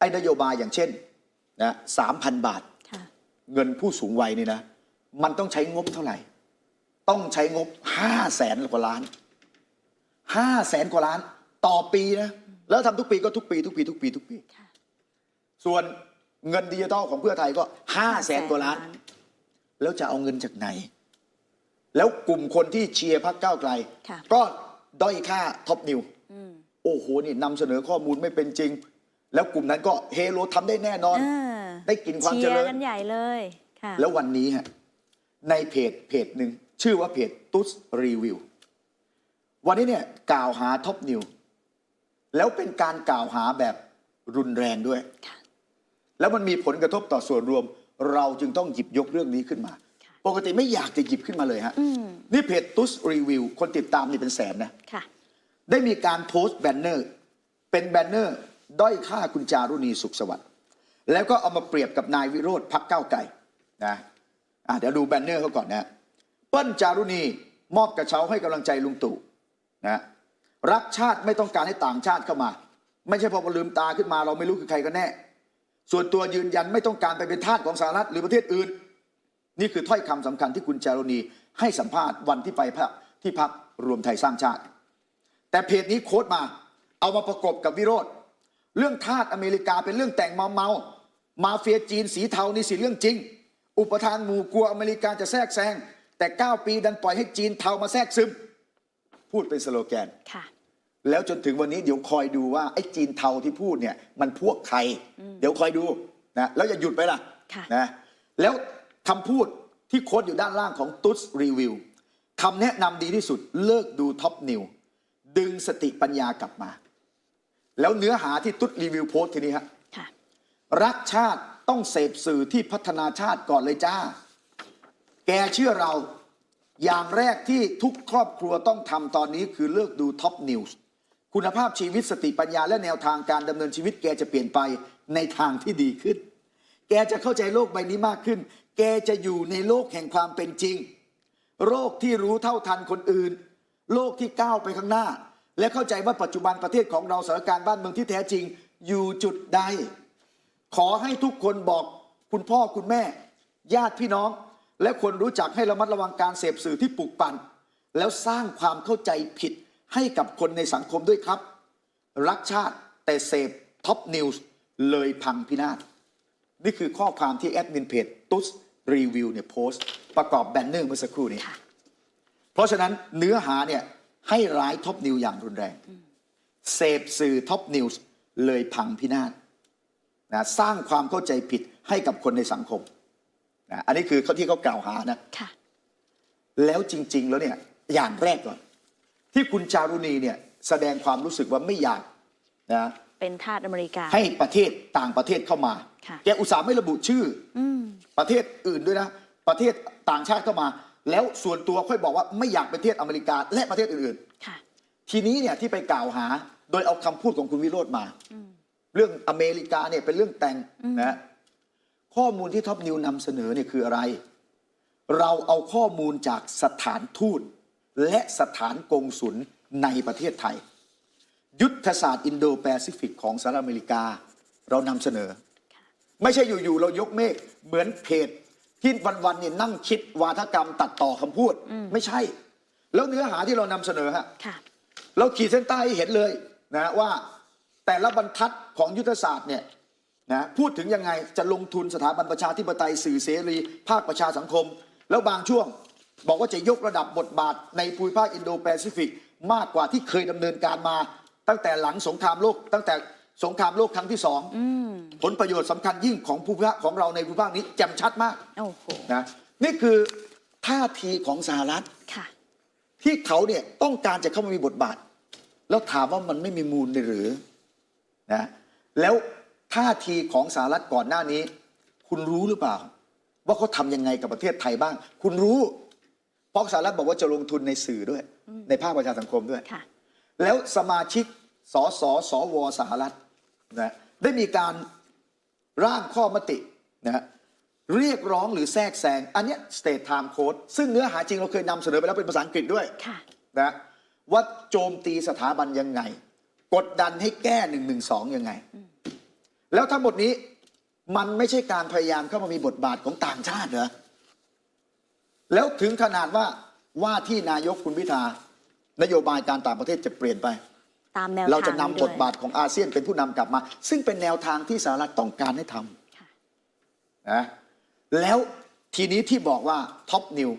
ไอ้นโยบายอย่างเช่นนะสามพันบาทค่ะเงินผู้สูงวัยนี่นะ มันต้องใช้งบเท่าไหร่ ต้องใช้งบห้าแสนกว่าล้านห้าแสนกว่าล้าน ต่อปีนะ แล้วทำทุกปีก็ทุกปี ทุกปี ทุกปี ทุกปีค่ะส่วนเงินดิจิทัลของเพื่อไทยก็ห้าแสนกว่าล้าน แล้วจะเอาเงินจากไหน แล้วกลุ่มคนที่เชียร์พรรคก้าวไกลค่ะก็ด้อยค่าท็อปนิวอืมโอ้โหนี่นำเสนอข้อมูลไม่เป็นจริง แล้วกลุ่มนั้นก็เฮโลทำได้แน่นอนอ่าได้กลิ่นความเจริญชียร์กันใหญ่เลยค่ะแล้ววันนี้ฮะในเพจเพจหนึ่งชื่อว่าเพจตุ๊สรีวิววันนี้เนี่ยกล่าวหาท็อปนิวแล้วเป็นการกล่าวหาแบบรุนแรงด้วยค่ะแล้วมันมีผลกระทบต่อส่วนรวม เราจึงต้องหยิบยกเรื่องนี้ขึ้นมาค่ะปกติไม่อยากจะหยิบขึ้นมาเลยฮะอืมนี่เพจตุ๊สรีวิวคนติดตามนี่เป็นแสนนะค่ะได้มีการโพสต์แบนเนอร์ เป็นแบนเนอร์ ด้อยค่าคุณจารุณีสุขสวัสดิ์แล้วก็เอามาเปรียบกับนายวิโรธพักเก้าไก่นะอะเดี๋ยวดูแบนเนอร์เขาก่อนนะเปิ้ลจารุณีมอบกระเช้าให้กำลังใจลุงตู่นะรักชาติไม่ต้องการให้ต่างชาติเข้ามา ไม่ใช่พอลืมตาขึ้นมาเราไม่รู้คือใครกันแน่ ส่วนตัวยืนยันไม่ต้องการไปเป็นทาสของสหรัฐหรือประเทศอื่น นี่คือถ้อยคำสำคัญที่คุณจารุณีให้สัมภาษณ์วันที่ไปพักที่พักรวมไทยสร้างชาติ แต่เพจนี้โค้ดมา เอามาประกบกับวิโรธ เรื่องทาสอเมริกาเป็นเรื่องแต่งเมาเมาๆมาเฟียจีนสีเทานี่สิเรื่องจริง อุปทานหมู่กลัวอเมริกาจะแทรกแซงแต่ 9 ปีดันปล่อยให้จีนเทามาแทรกซึม พูดเป็นสโลแกนค่ะแล้วจนถึงวันนี้เดี๋ยวคอยดูว่าไอ้จีนเทาที่พูดเนี่ยมันพวกใคร เดี๋ยวคอยดูนะแล้วอย่าหยุดไปล่ะค่ะนะแล้วคำพูดที่โค้ดอยู่ด้านล่างของตุ๊สรีวิวคำแนะนำดีที่สุดเลิกดูท็อปนิวดึงสติปัญญากลับมา แล้วเนื้อหาที่ตุ๊ดรีวิวโพสต์ทีนี้ฮะค่ะ รักชาติต้องเสพสื่อที่พัฒนาชาติก่อนเลยจ้า แกเชื่อเราอย่างแรกที่ทุกครอบครัวต้องทำตอนนี้คือเลิกดูท็อปนิวส์คุณภาพชีวิตสติปัญญาและแนวทางการดำเนินชีวิต แกจะเปลี่ยนไปในทางที่ดีขึ้น แกจะเข้าใจโลกใบนี้มากขึ้น แกจะอยู่ในโลกแห่งความเป็นจริง โรคที่รู้เท่าทันคนอื่น โลกที่ก้าวไปข้างหน้า และเข้าใจว่าปัจจุบันประเทศของเราสถานการณ์บ้านเมืองที่แท้จริงอยู่จุดใด ขอให้ทุกคนบอกคุณพ่อคุณแม่ ญาติพี่น้อง และคนรู้จักให้ระมัดระวังการเสพสื่อที่ปลุกปั่น แล้วสร้างความเข้าใจผิดให้กับคนในสังคมด้วยครับ รักชาติแต่เสพท็อปนิวส์เลยพังพินาศนี่คือข้อความที่แอดมินเพจตุ๊สรีวิวเนี่ยโพสต์ ประกอบแบนเนอร์เมื่อสักครู่นี้ เพราะฉะนั้นเนื้อหาเนี่ย ให้ร้ายท็อปนิวอย่างรุนแรง เสพสื่อท็อปนิวส์เลยพังพินาศนะสร้างความเข้าใจผิดให้กับคนในสังคมนะอันนี้คือเขาที่เขากล่าวหานะค่ะแล้วจริง ๆ แล้วเนี่ยอย่างแรกก่อน ที่คุณจารุณีเนี่ยแสดงความรู้สึกว่าไม่อยากนะเป็นทาสอเมริกา ให้ประเทศต่างประเทศเข้ามาค่ะแกอุตส่าห์ไม่ระบุชื่ออืมประเทศอื่นด้วยนะ ประเทศต่างชาติเข้ามา แล้วส่วนตัวค่อยบอกว่าไม่อยากเป็นประเทศอเมริกาและประเทศอื่นค่ะ ๆ ทีนี้เนี่ยที่ไปกล่าวหาโดยเอาคำพูดของคุณวิโรธมาเรื่องอเมริกาเนี่ยเป็นเรื่องแต่งนะข้อมูลที่ท็อปนิวนำเสนอเนี่ยคืออะไร เราเอาข้อมูลจากสถานทูต และสถานกงสุลในประเทศไทย ยุทธศาสตร์อินโดแปซิฟิกของสหรัฐอเมริกา เรานำเสนอ ไม่ใช่อยู่ ๆ เรายกเมฆเหมือนเพจ ที่วันๆเนี่ยนั่งคิดวาทกรรมตัดต่อคำพูด ไม่ใช่ แล้วเนื้อหาที่เรานำเสนอฮะค่ะเราขีดเส้นใต้ให้เห็นเลยนะว่าแต่ละบรรทัดของยุทธศาสตร์เนี่ยนะพูดถึงยังไงจะลงทุนสถาบันประชาธิปไตยสื่อเสรี ภาคประชาสังคม แล้วบางช่วง บอกว่าจะยกระดับบทบาทในภูมิภาคอินโดแปซิฟิกมากกว่าที่เคยดำเนินการมา ตั้งแต่หลังสงครามโลกตั้งแต่ สงครามโลกครั้งที่สองผลประโยชน์สำคัญยิ่งของภูมิภาคของเราในภูมิภาคนี้แจ่มชัดมากโอ้โหนะนี่คือท่าทีของสหรัฐค่ะที่เขาเนี่ยต้องการจะเข้ามามีบทบาท แล้วถามว่ามันไม่มีมูลเลยหรือนะแล้วท่าทีของสหรัฐก่อนหน้านี้ คุณรู้หรือเปล่า ว่าเขาทำยังไงกับประเทศไทยบ้าง คุณรู้เพราะสหรัฐบอกว่าจะลงทุนในสื่อด้วย ในภาคประชาสังคมด้วยค่ะแล้วสมาชิกสสสวสหรัฐ นะได้มีการร่างข้อมตินะเรียกร้องหรือแทรกแซง อันเนี้ย state time code ซึ่งเนื้อหาจริงเราเคยนำเสนอไปแล้วเป็นภาษาอังกฤษด้วยค่ะนะว่าโจมตีสถาบันยังไง กดดันให้แก้หนึ่งหนึ่งสองยังไง แล้วทั้งหมดนี้มันไม่ใช่การพยายามเข้ามามีบทบาทของต่างชาติเหรอแล้วถึงขนาดว่าว่าที่นายกคุณพิธานโยบายการต่างประเทศจะเปลี่ยนไป ตามแนวเราทางจะนำด้วย บทบาทของอาเซียนเป็นผู้นำกลับมา ซึ่งเป็นแนวทางที่สหรัฐต้องการให้ทค่ะำนะแล้วทีนี้ที่บอกว่าท็อปนิว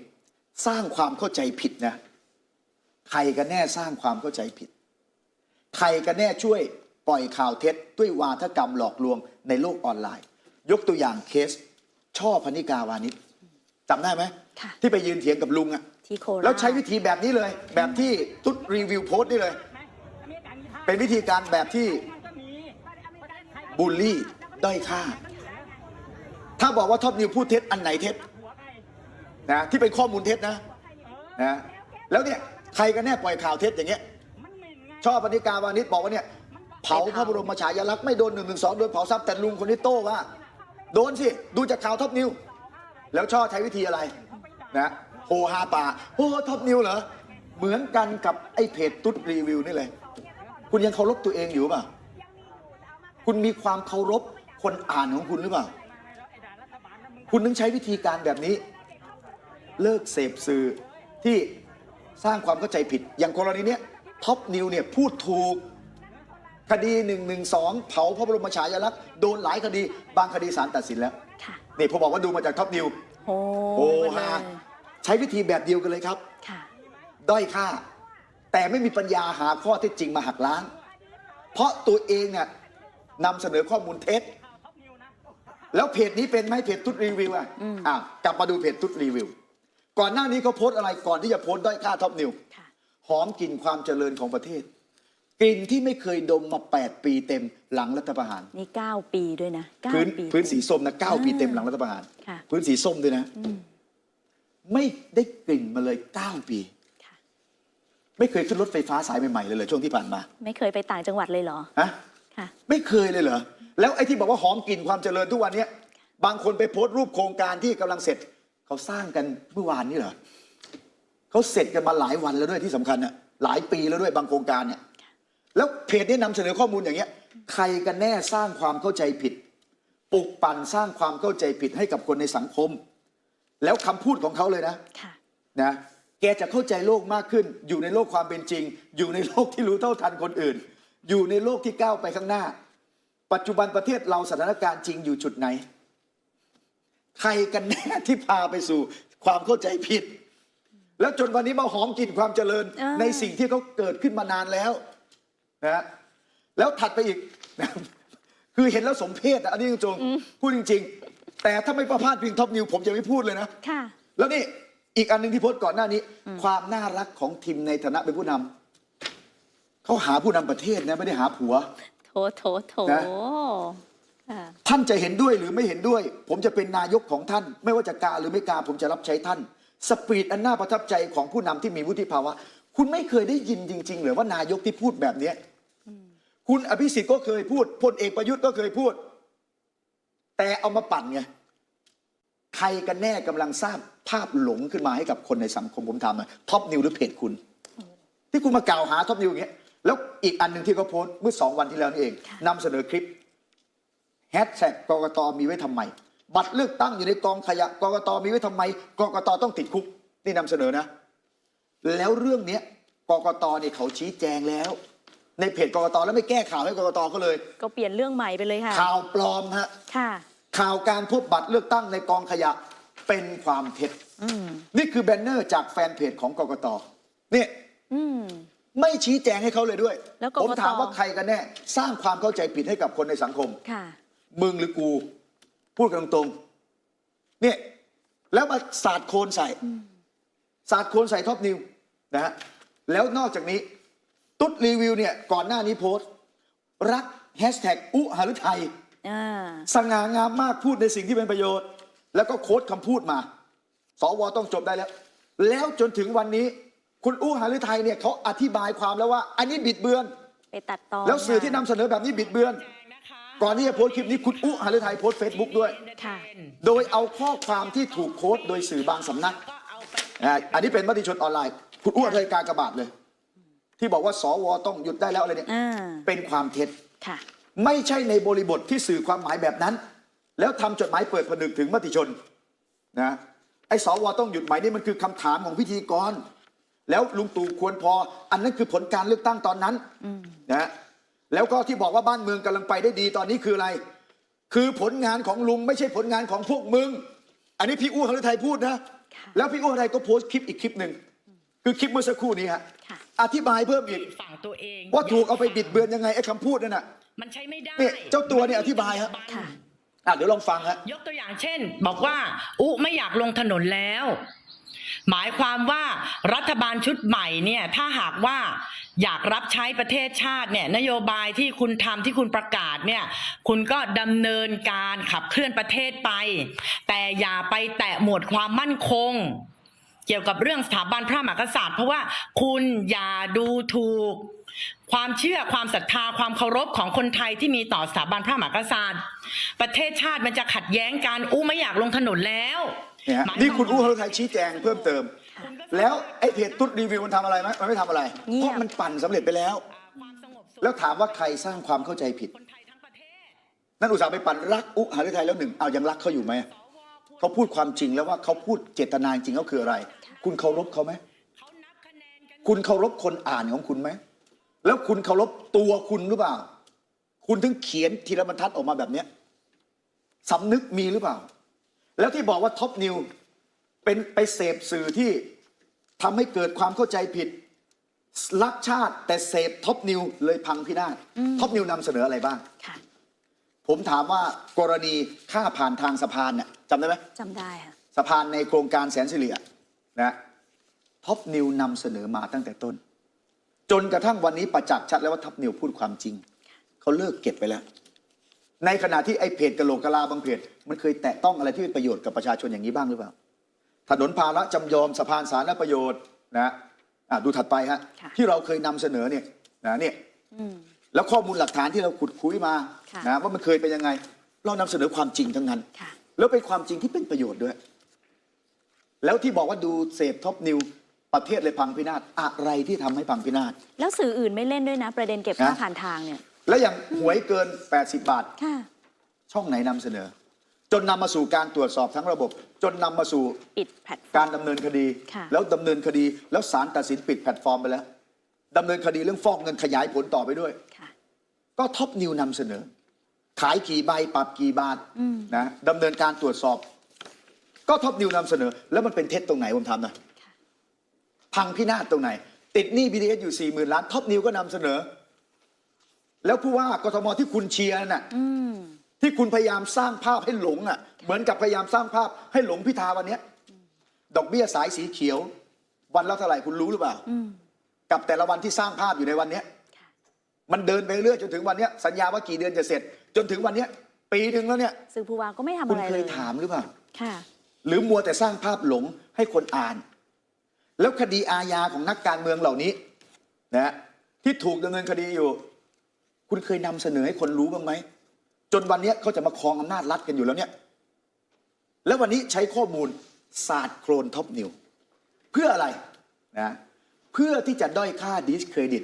สร้างความเข้าใจผิดนะใครกันแน่สร้างความเข้าใจผิด ใครกันแน่ช่วยปล่อยข่าวเท็จ ด้วยวาทกรรมหลอกลวงในโลกออนไลน์ ยกตัวอย่างเคส ช่อพนิกาวานิชจำได้ไหม ค่ะ ที่ไปยืนเถียงกับลุงอะที่โคราช แล้วใช้วิธีแบบนี้เลย แบบที่ตุ๊ดรีวิวโพสต์นี่เลย เป็นวิธีการแบบที่บูลลี่ด้อยค่า ถ้าบอกว่าท็อปนิวพูดเท็จอันไหนเท็จนะที่เป็นข้อมูลเท็จนะนะแล้วเนี่ยใครกันแน่ปล่อยข่าวเท็จอย่างเงี้ยชอบปณิกาวานิชบอกว่าเนี่ยเผาพระบรมฉายาลักษณ์ไม่โดนหนึ่งหนึ่งสองโดนเผาทรัพย์แต่ลุงคนนี้โต้ว่า โดนสิ ดูจากข่าวท็อปนิว แล้วชอบใช้วิธีอะไรนะโฮฮาป่าโอ้ท็อปนิวเหรอ เหมือนกันกับไอ้เพจตุ๊ดรีวิวนี่เลย คุณยังเคารพตัวเองอยู่เปล่าคุณมีความเคารพคนอ่านของคุณหรือเปล่า คุณต้องใช้วิธีการแบบนี้ เลิกเสพสื่อที่สร้างความเข้าใจผิด อย่างกรณีเนี้ยท็อปนิวเนี่ยพูดถูกคดี1นึเผาพระบรมฉายาลักษณ์โดนหลายคดี บางคดีศาลตัดสินแล้ว ค่ะ นี่ผมบอกว่าดูมาจากท็อปนิว โอ้โอ้เลฮายใช้วิธีแบบเดียวกันเลยครับ ค่ะ ด้อยค่า แต่ไม่มีปัญญาหาข้อเท็จจริงมาหักล้าง เพราะตัวเองเนี่ยนำเสนอข้อมูลเท็จ แล้วเพจนี้เป็นไหมเพจตุ๊ดรีวิวอะอะกลับมาดูเพจตุ๊ดรีวิว ก่อนหน้านี้เขาโพสต์อะไรก่อนที่จะโพสต์ด้อยค่าท็อปนิวค่ะหอมกลิ่นความเจริญของประเทศกลิ่นที่ไม่เคยดมมา 8 ปีเต็มหลังรัฐประหาร นี่เก้าปีด้วยนะเก้าพื้นปีพื้นสีส้มนะเก้าอ่าปีเต็มหลังรัฐประหารค่ะพื้นสีส้มด้วยนะ ไม่ได้กลิ่นมาเลยเก้าปีค่ะ ไม่เคยขึ้นรถไฟฟ้าสายใหม่ๆเลยเหรอช่วงที่ผ่านมาไม่เคยไปต่างจังหวัดเลยเหรอฮะค่ะ ไม่เคยเลยเหรอแล้วไอ้ที่บอกว่าหอมกลิ่นความเจริญทุกวันเนี้ยบางคนไปโพสต์รูปโครงการที่กำลังเสร็จ เขาสร้างกันเมื่อวานนี้เหรอเขาเสร็จกันมาหลายวันแล้วด้วยที่สำคัญน่ะหลายปีแล้วด้วยบางโครงการเนี่ย แล้วเพจนี้นำเสนอข้อมูลอย่างเงี้ย ใครกันแน่สร้างความเข้าใจผิดปลุกปั่นสร้างความเข้าใจผิดให้กับคนในสังคม แล้วคำพูดของเขาเลยนะ ค่ะ นะ แกจะเข้าใจโลกมากขึ้น อยู่ในโลกความเป็นจริง อยู่ในโลกที่รู้เท่าทันคนอื่น อยู่ในโลกที่ก้าวไปข้างหน้า ปัจจุบันประเทศเราสถานการณ์จริงอยู่จุดไหน ใครกันแน่ที่พาไปสู่ความเข้าใจผิด แล้วจนวันนี้มาหอมกลิ่นความเจริญอ่าในสิ่งที่เขาเกิดขึ้นมานานแล้วนะแล้วถัดไปอีกนะคือเห็นแล้วสมเพชอะอันนี้จริงๆพูดจริง ๆ แต่ถ้าไม่ประพาดพิงท็อปนิวผมจะไม่พูดเลยนะค่ะแล้วนี่ อีกอันหนึ่งที่โพสต์ก่อนหน้านี้ ความน่ารักของทีมในฐานะเป็นผู้นำเขาหาผู้นำประเทศนะไม่ได้หาผัว โถโถโถนะ ค่ะท่านจะเห็นด้วยหรือไม่เห็นด้วย ผมจะเป็นนายกของท่าน ไม่ว่าจะกล้าหรือไม่กล้าผมจะรับใช้ท่าน สปีดอันน่าประทับใจของผู้นำที่มีวุฒิภาวะ คุณไม่เคยได้ยินจริงๆหรือว่านายกที่พูดแบบเนี้ยคุณอภิสิทธิ์ก็เคยพูดพลเอกประยุทธ์ก็เคยพูด แต่เอามาปั่นไง ใครกันแน่กำลังสร้างภาพหลงขึ้นมาให้กับคนในสังคมผมทำท็อปนิวหรือเพจคุณ ที่คุณมากล่าวหาท็อปนิวอย่างเงี้ยแล้วอีกอันหนึ่งที่เขาโพสต์เมื่อสองวันที่แล้วนี่เองค่ะนำเสนอคลิปแฮชแท็กกกตมีไว้ทำไม บัตรเลือกตั้งอยู่ในกองขยะกกตมีไว้ทำไมกกตต้องติดคุกนี่นำเสนอนะ แล้วเรื่องเนี้ยกกตเนี่ยเขาชี้แจงแล้ว ในเพจกกตแล้วไม่แก้ข่าวให้กกตเขาเลย ก็เปลี่ยนเรื่องใหม่ไปเลยค่ะข่าวปลอมฮะค่ะ ข่าวการพบบัตรเลือกตั้งในกองขยะเป็นความเท็จอืมนี่คือแบนเนอร์จากแฟนเพจของกกตเนี่ยอืมไม่ชี้แจงให้เขาเลยด้วยแล้วกกตผมถามว่าใครกันแน่ สร้างความเข้าใจผิดให้กับคนในสังคมค่ะมึงหรือกู พูดกันตรงๆเนี่ยแล้วมาสาดโคลนใส่ สาดโคลนใส่ท็อปนิวนะฮะแล้วนอกจากนี้ ตุ๊ดรีวิวเนี่ย ก่อนหน้านี้โพสต์ รักแฮชแท็กอุหฤทัยอ่า สง่างามมากพูดในสิ่งที่เป็นประโยชน์ แล้วก็โค้ดคำพูดมา สวต้องจบได้แล้ว แล้วจนถึงวันนี้ คุณอู้หฤทัยเนี่ยเขาอธิบายความแล้วว่า อันนี้บิดเบือน ไปตัดต่อแล้วสื่อที่นำเสนอแบบนี้บิดเบือน ก่อนที่จะโพสต์คลิปนี้คุณอู้หฤทัยโพสต์เฟซบุ๊กด้วย ค่ะ โดยเอาข้อความที่ถูกโค้ดโดยสื่อบางสำนักอ่าอันนี้เป็นมติชนออนไลน์ คุณอู้หฤทัยการกระบาดเลย ที่บอกว่าสวต้องหยุดได้แล้วอะไรเนี่ย อ่า เป็นความเท็จ ค่ะ ไม่ใช่ในบริบทที่สื่อความหมายแบบนั้น แล้วทำจดหมายเปิดผนึกถึงมติชนนะไอ้สวต้องหยุดไหมนี่มันคือคำถามของพิธีกร แล้วลุงตู่ควรพอ อันนั้นคือผลการเลือกตั้งตอนนั้นนะแล้วก็ที่บอกว่าบ้านเมืองกำลังไปได้ดีตอนนี้คืออะไร คือผลงานของลุงไม่ใช่ผลงานของพวกมึง อันนี้พี่อู้ฮารุไทยพูดนะค่ะแล้วพี่อู้ฮารุไทยก็โพสต์คลิปอีกคลิปหนึ่งคือคลิปเมื่อสักครู่นี้ฮะค่ะ อธิบายเพิ่มอีก ฝั่งตัวเองว่าถูกเอาไปบิดเบือนยังไงไอ้คำพูดนั่นน่ะมันใช้ไม่ได้เนี่ยเจ้าตัวเนี่ยอธิบายฮะค่ะ อะเดี๋ยวลองฟังฮะ ยกตัวอย่างเช่น บอกว่า อุไม่อยากลงถนนแล้ว หมายความว่ารัฐบาลชุดใหม่เนี่ย ถ้าหากว่าอยากรับใช้ประเทศชาติเนี่ย นโยบายที่คุณทำที่คุณประกาศเนี่ย คุณก็ดำเนินการขับเคลื่อนประเทศไป แต่อย่าไปแตะหมวดความมั่นคงเกี่ยวกับเรื่องสถาบันพระมหากษัตริย์ เพราะว่าคุณอย่าดูถูก ความเชื่อความศรัทธาความเคารพของคนไทยที่มีต่อสถาบันพระมหากษัตริย์ ประเทศชาติมันจะขัดแย้งกันอู้ไม่อยากลงถนนแล้วเนี่ยฮะหมายนี่คุณวามอู้ว่าฮารุไทยชี้แจงเพิ่มเติม แล้วไอ้เพจตุ๊ดรีวิวมันทำอะไรไหมมันไม่ทำอะไรเงียบเพราะมันปั่นสำเร็จไปแล้วความสงบสุขแล้วถามว่าใครสร้างความเข้าใจผิดคนไทยทั้งประเทศนั่นอุตส่าห์ไปปั่นรักอุหารุไทยแล้วหนึ่งเอายังรักเขาอยู่ไหมเขาพูดความจริงแล้วว่าเขาพูดเจตนาจริงเขาคืออะไร คุณเคารพเขาไหมเขานับคะแนนกันคุณเคารพคนอ่านของคุณไหมแล้วคุณเคารพตัวคุณหรือเปล่า คุณถึงเขียนทีละบรรทัดออกมาแบบเนี้ยสำนึกมีหรือเปล่า แล้วที่บอกว่าท็อปนิวเป็นไปเสพสื่อที่ทำให้เกิดความเข้าใจผิด รักชาติแต่เสพท็อปนิวเลยพังพินาศท็อปนิวนำเสนออะไรบ้างค่ะผมถามว่ากรณีค่าผ่านทางสะพานเนี่ยจำได้ไหมจำได้ค่ะสะพานในโครงการแสนสิริอะ นะท็อปนิวนำเสนอมาตั้งแต่ต้น จนกระทั่งวันนี้ประจักษ์ชัดแล้วว่าท็อปนิวพูดความจริง เขาเลิกเก็บไปแล้ว ในขณะที่ไอ้เพจกะโหลกกะลาบางเพจ มันเคยแตะต้องอะไรที่เป็นประโยชน์กับประชาชนอย่างนี้บ้างหรือเปล่า ถนนภาระจำยอมสะพานสาธารณประโยชน์นะอะดูถัดไปฮะค่ะที่เราเคยนำเสนอเนี่ยนะเนี่ยอืมแล้วข้อมูลหลักฐานที่เราขุดคุยมาค่ะนะว่ามันเคยเป็นยังไง เรานำเสนอความจริงทั้งนั้นค่ะแล้วเป็นความจริงที่เป็นประโยชน์ด้วย แล้วที่บอกว่าดูเสพท็อปนิวประเทศเลยพังพินาศอะไรที่ทำให้พังพินาศ แล้วสื่ออื่นไม่เล่นด้วยนะ ประเด็นเก็บค่านะ ผ่านทางเนี่ย แล้วอย่างหวยเกิน 80 บาท ค่ะ ช่องไหนนำเสนอ จนนำมาสู่การตรวจสอบทั้งระบบ จนนำมาสู่ปิดแพลตฟอการร์มดำเนินคดี ค่ะ แล้วดำเนินคดีแล้วศาลตัดสินปิดแพลตฟอร์มไปแล้วดำเนินคดีเรื่องฟอกเงินขยายผลต่อไปด้วย ค่ะ ก็ท็อปนิวนำเสนอ ขายกี่ใบปรับกี่บาทอืมนะดำเนินการตรวจสอบ ก็ท็อปนิวนำเสนอ แล้วมันเป็นเท็จตรงไหนผมทำนะค่ะพังพินาศตรงไหน ติดหนี้ BTS อยู่4ี่หมื่นล้านท็อปนิวก็นำเสนอ แล้วผู้ว่ากทมที่คุณเชียร์น่ะอืมที่คุณพยายามสร้างภาพให้หลงอะ เหมือนกับพยายามสร้างภาพให้หลงพิธาวันเนี้ย ดอกเบี้ยสายสีเขียว วันละเท่าไหร่คุณรู้หรือเปล่าอืมกับแต่ละวันที่สร้างภาพอยู่ในวันเนี้ยค่ะมันเดินไปเรื่อยจนถึงวันเนี้ยสัญญาว่ากี่เดือนจะเสร็จ จนถึงวันเนี้ยปีหนึ่งแล้วเนี่ยสื่อผู้ว่าก็ไม่ทำคุอะณไรเคเลยยถามหรือเปล่าค่ะ หรือมัวแต่สร้างภาพหลงให้คนอ่าน แล้วคดีอาญาของนักการเมืองเหล่านี้นะฮะที่ถูกดำเนินคดีอยู่ คุณเคยนำเสนอให้คนรู้บ้างไหม จนวันเนี้ยเขาจะมาครองอำนาจรัฐกันอยู่แล้วเนี่ย แล้ววันนี้ใช้ข้อมูลศาสตร์โครนท็อปนิวเพื่ออะไรนะเพื่อที่จะด้อยค่าดิสเครดิต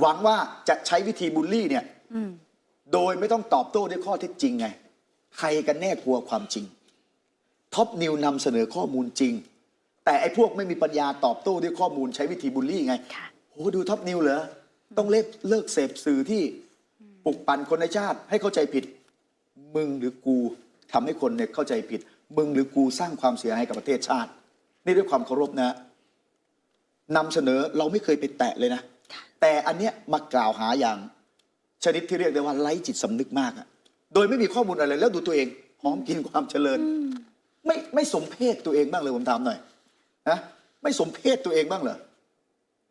หวังว่าจะใช้วิธีบูลลี่เนี่ยอืมโดยไม่ต้องตอบโต้ด้วยข้อเท็จจริงไง ใครกันแน่กลัวความจริง ท็อปนิวนำเสนอข้อมูลจริง แต่ไอ้พวกไม่มีปัญญาตอบโต้ด้วยข้อมูลใช้วิธีบูลลี่ไงค่ะโหดูท็อปนิวเหรอต้องเลิกเลิกเสพสื่อที่ปลุกปั่นคนในชาติให้เข้าใจผิด มึงหรือกูทำให้คนเนี่ยเข้าใจผิด มึงหรือกูสร้างความเสียหายกับประเทศชาติ นี่ด้วยความเคารพนะนำเสนอเราไม่เคยไปแตะเลยนะ แต่อันเนี้ยมากล่าวหาอย่างชนิดที่เรียกได้ว่าไร้จิตสำนึกมากอะโดยไม่มีข้อมูลอะไรแล้วดูตัวเองหอมกินความเจริญ ไม่ไม่สมเพศตัวเองบ้างเลยผมถามหน่อยนะไม่สมเพศตัวเองบ้างเหรอ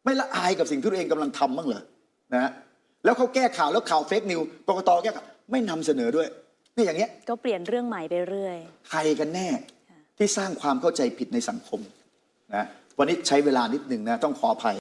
ไม่ละอายกับสิ่งที่ตัวเองกำลังทำบ้างเหรอนะฮะแล้วเขาแก้ข่าวแล้วข่าวเฟกนิวกกตแก้ข่าวไม่นำเสนอด้วยนี่อย่างเงี้ยก็เปลี่ยนเรื่องใหม่ไปเรื่อย ใครกันแน่ที่สร้างความเข้าใจผิดในสังคมนะวันนี้ใช้เวลานิดหนึ่งนะต้องขออภัย